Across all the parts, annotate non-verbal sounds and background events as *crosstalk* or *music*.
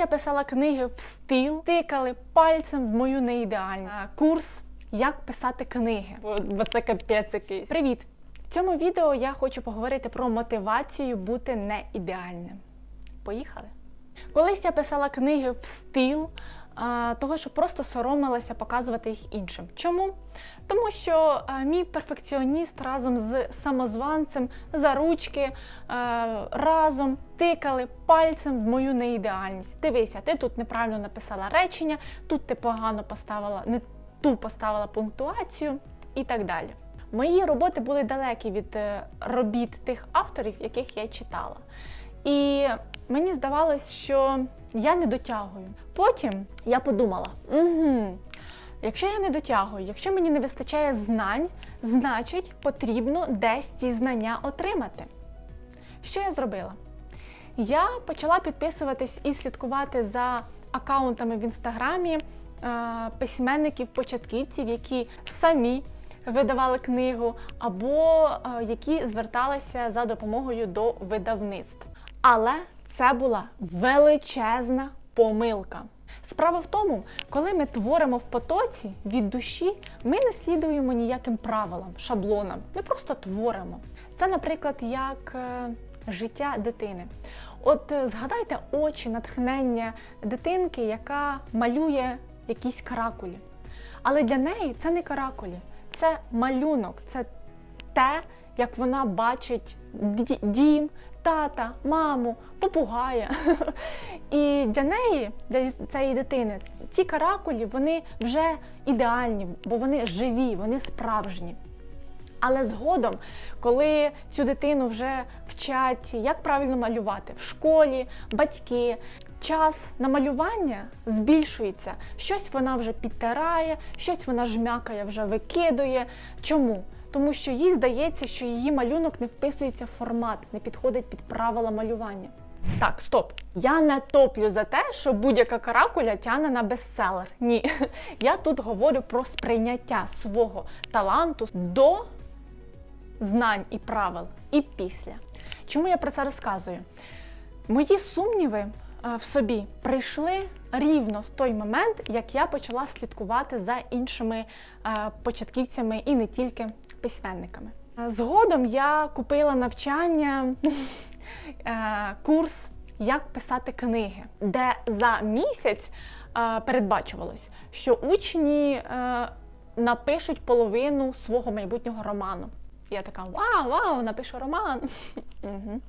я писала книги в стил, тикали пальцем в мою неідеальність. Курс як писати книги, бо, бо це капець якийсь. Привіт! В цьому відео я хочу поговорити про мотивацію бути не ідеальним. Поїхали! Колись я писала книги в стил того, що просто соромилася показувати їх іншим. Чому? Тому що мій перфекціоніст разом з самозванцем за ручки разом тикали пальцем в мою неідеальність. Дивися, ти тут неправильно написала речення, тут ти погано поставила, не ту поставила пунктуацію і так далі. Мої роботи були далекі від е, робіт тих авторів, яких я читала. І мені здавалось, що я не дотягую. Потім я подумала: угу, якщо я не дотягую, якщо мені не вистачає знань, значить потрібно десь ці знання отримати. Що я зробила? Я почала підписуватись і слідкувати за аккаунтами в інстаграмі е, письменників-початківців, які самі видавали книгу, або е, які зверталися за допомогою до видавництв. Але це була величезна помилка. Справа в тому, коли ми творимо в потоці від душі, ми не слідуємо ніяким правилам, шаблонам. Ми просто творимо. Це, наприклад, як е, життя дитини. От е, згадайте очі, натхнення дитинки, яка малює якісь каракулі. Але для неї це не каракулі, це малюнок, це те, як вона бачить дім, тата, маму, попугая. *laughs* І для неї, для цієї дитини, ці каракулі вони вже ідеальні, бо вони живі, вони справжні. Але згодом, коли цю дитину вже вчать, як правильно малювати в школі, батьки, час на малювання збільшується. Щось вона вже підтирає, щось вона жмякає, вже викидує. Чому? Тому що їй здається, що її малюнок не вписується в формат, не підходить під правила малювання. Так, стоп. Я не топлю за те, що будь-яка каракуля тягне на бестселер. Ні. *laughs* Я тут говорю про сприйняття свого таланту до знань і правил, і після. Чому я про це розказую? Мої сумніви е, в собі прийшли рівно в той момент, як я почала слідкувати за іншими е, початківцями і не тільки письменниками. Е, Згодом я купила навчання, *laughs* е, курс Як писати книги, де за місяць передбачувалось, що учні напишуть половину свого майбутнього роману. Я така вау, вау, напишу роман. *laughs*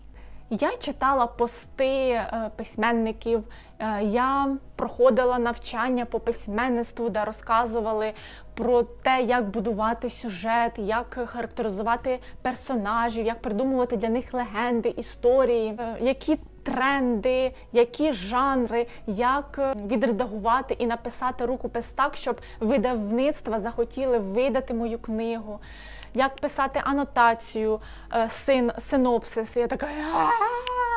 Я читала пости е, письменників, е, я проходила навчання по письменництву, де розказували про те, як будувати сюжет, як характеризувати персонажів, як придумувати для них легенди, історії, е, які тренди, які жанри, як відредагувати і написати рукопис так, щоб видавництва захотіли видати мою книгу. Як писати анотацію, е, син, синопсис. Я така, «А,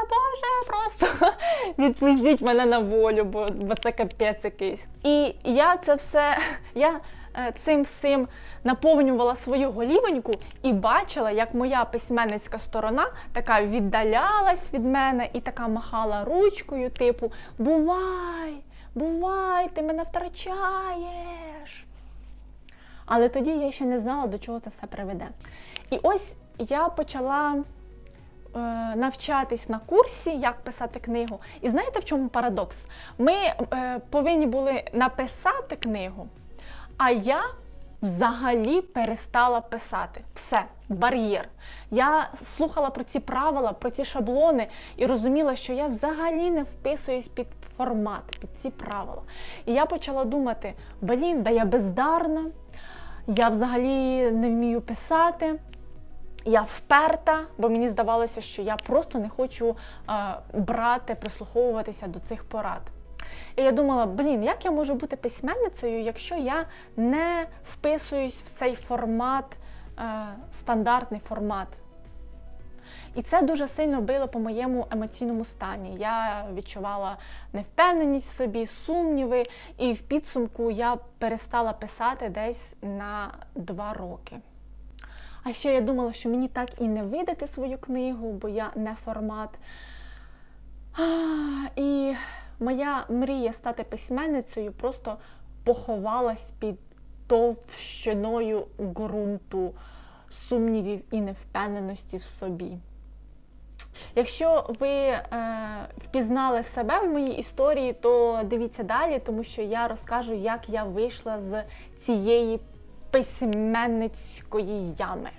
Боже, просто *laughs* відпустіть мене на волю, бо, бо це капець якийсь. І я це все, *laughs* я е, цим всім наповнювала свою голівоньку і бачила, як моя письменницька сторона така віддалялась від мене і така махала ручкою, типу Бувай, бувай, ти мене втрачаєш. Але тоді я ще не знала, до чого це все приведе. І ось я почала е, навчатись на курсі, як писати книгу. І знаєте, в чому парадокс? Ми е, повинні були написати книгу, а я взагалі перестала писати. Все, бар'єр. Я слухала про ці правила, про ці шаблони і розуміла, що я взагалі не вписуюсь під формат, під ці правила. І я почала думати: блін, да я бездарна, я взагалі не вмію писати. Я вперта, бо мені здавалося, що я просто не хочу е, брати, прислуховуватися до цих порад. І я думала, блін, як я можу бути письменницею, якщо я не вписуюсь в цей формат, е, стандартний формат. І це дуже сильно било по моєму емоційному стані. Я відчувала невпевненість в собі, сумніви, і в підсумку я перестала писати десь на два роки. А ще я думала, що мені так і не видати свою книгу, бо я не формат. А, І моя мрія стати письменницею просто поховалась під товщиною ґрунту сумнівів і невпевненості в собі. Якщо ви е, впізнали себе в моїй історії, то дивіться далі, тому що я розкажу, як я вийшла з цієї письменницької ями.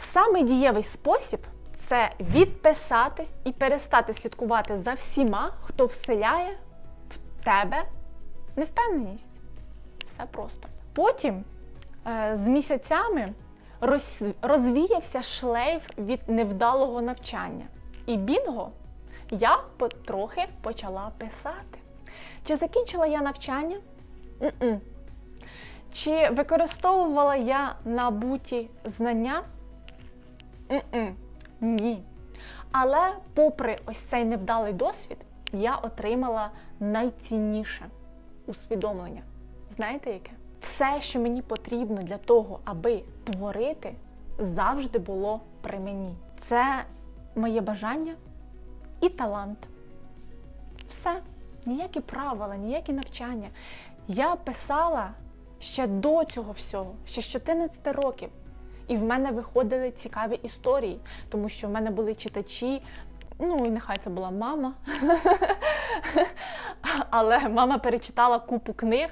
Самий дієвий спосіб це відписатись і перестати слідкувати за всіма, хто вселяє в тебе невпевненість. Все просто. Потім е, з місяцями розвіявся шлейф від невдалого навчання. І бінго, я потрохи почала писати. Чи закінчила я навчання? М-м. Чи використовувала я набуті знання? М-м. Ні. Але, попри ось цей невдалий досвід, я отримала найцінніше усвідомлення. Знаєте яке? Все, що мені потрібно для того, аби творити, завжди було при мені. Це моє бажання і талант. Все, ніякі правила, ніякі навчання. Я писала ще до цього всього, ще з 14 років. І в мене виходили цікаві історії, тому що в мене були читачі. Ну, і нехай це була мама. *laughs* Але мама перечитала купу книг,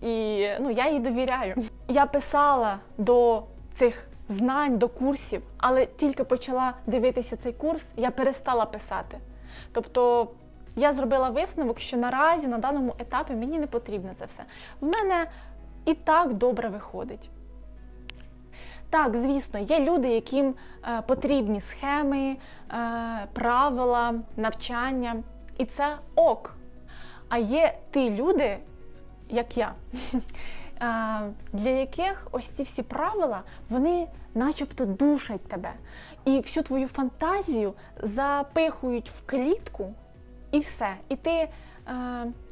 і ну, я їй довіряю. Я писала до цих знань, до курсів, але тільки почала дивитися цей курс, я перестала писати. Тобто я зробила висновок, що наразі на даному етапі мені не потрібно це все. В мене і так добре виходить. Так, звісно, є люди, яким е, потрібні схеми, е, правила, навчання, і це ок. А є ті люди, як я, *laughs* е, для яких ось ці всі правила, вони начебто душать тебе. І всю твою фантазію запихують в клітку, і все. І ти,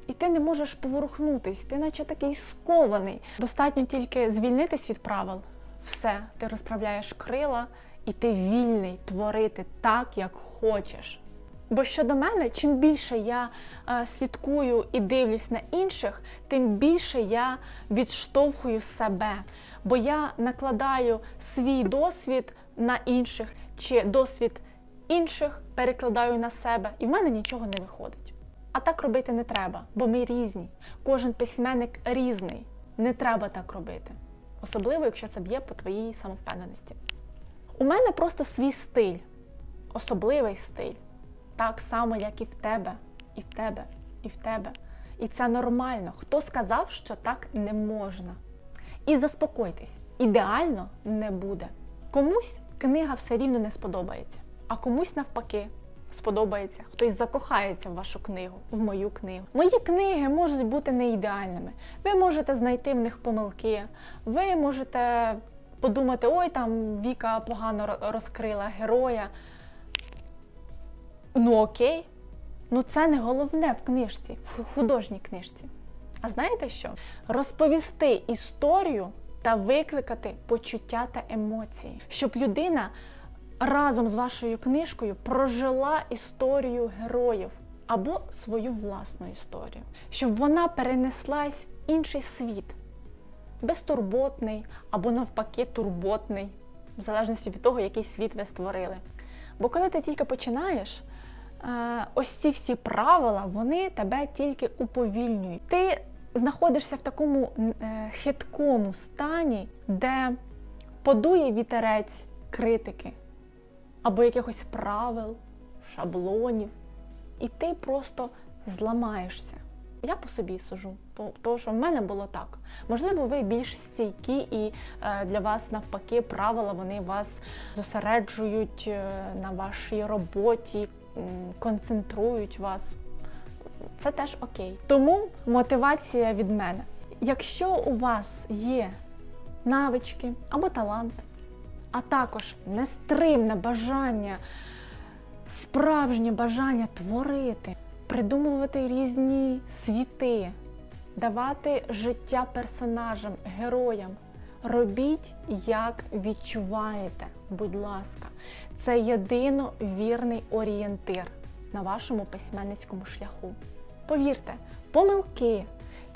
і ти не можеш поворухнутись, ти наче такий скований. Достатньо тільки звільнитись від правил. Все, ти розправляєш крила, і ти вільний творити так, як хочеш. Бо щодо мене, чим більше я е, слідкую і дивлюсь на інших, тим більше я відштовхую себе. Бо я накладаю свій досвід на інших, чи досвід інших перекладаю на себе, і в мене нічого не виходить. А так робити не треба, бо ми різні. Кожен письменник різний. Не треба так робити. Особливо, якщо це б'є по твоїй самовпевненості. У мене просто свій стиль, особливий стиль. Так само, як і в тебе, і в тебе, і в тебе. І це нормально. Хто сказав, що так не можна? І заспокойтесь, ідеально не буде. Комусь книга все рівно не сподобається, а комусь навпаки сподобається. Хтось закохається в вашу книгу, в мою книгу. Мої книги можуть бути не ідеальними. Ви можете знайти в них помилки, ви можете подумати, ой, там Віка погано розкрила героя. Ну окей, ну це не головне в книжці, в художній книжці. А знаєте що? Розповісти історію та викликати почуття та емоції, щоб людина разом з вашою книжкою прожила історію героїв або свою власну історію, щоб вона перенеслась в інший світ, безтурботний або навпаки турботний, в залежності від того, який світ ви створили. Бо коли ти тільки починаєш, е, ось ці всі правила, вони тебе тільки уповільнюють. Ти знаходишся в такому е, хиткому стані, де подує вітерець критики або якихось правил, шаблонів, і ти просто зламаєшся. Я по собі сужу, тому що в мене було так. Можливо, ви більш стійкі, і е, для вас навпаки правила вони вас зосереджують е, на вашій роботі, концентрують вас. Це теж окей. Тому мотивація від мене. Якщо у вас є навички або талант, а також нестримне бажання, справжнє бажання творити, придумувати різні світи, давати життя персонажам, героям. Робіть, як відчуваєте, будь ласка, це єдино вірний орієнтир. на вашому письменницькому шляху. Повірте, помилки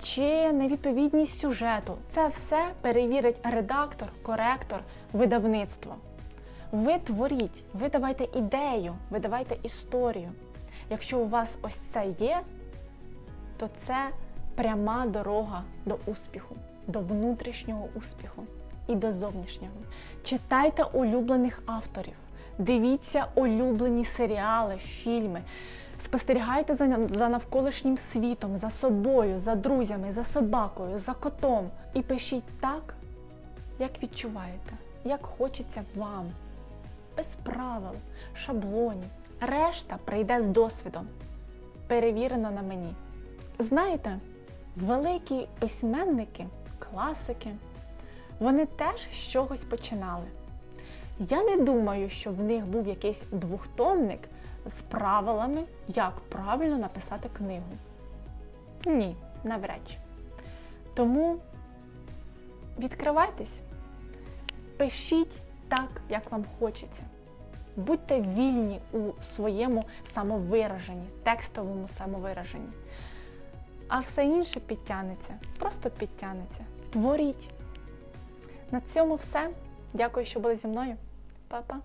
чи невідповідність сюжету це все перевірить редактор, коректор, видавництво. Ви творіть, ви давайте ідею, ви давайте історію. Якщо у вас ось це є, то це пряма дорога до успіху, до внутрішнього успіху і до зовнішнього. Читайте улюблених авторів, дивіться улюблені серіали, фільми, спостерігайте за, навколишнім світом, за собою, за друзями, за собакою, за котом. І пишіть так, як відчуваєте, як хочеться вам, без правил, шаблонів. Решта прийде з досвідом, перевірено на мені. Знаєте, великі письменники, класики, вони теж з чогось починали. Я не думаю, що в них був якийсь двохтомник з правилами, як правильно написати книгу. Ні, навряд чи. Тому відкривайтесь, пишіть так, як вам хочеться. Будьте вільні у своєму самовираженні, текстовому самовираженні. А все інше підтягнеться, просто підтягнеться. Творіть. На цьому все. Дякую, що були зі мною. Па-па.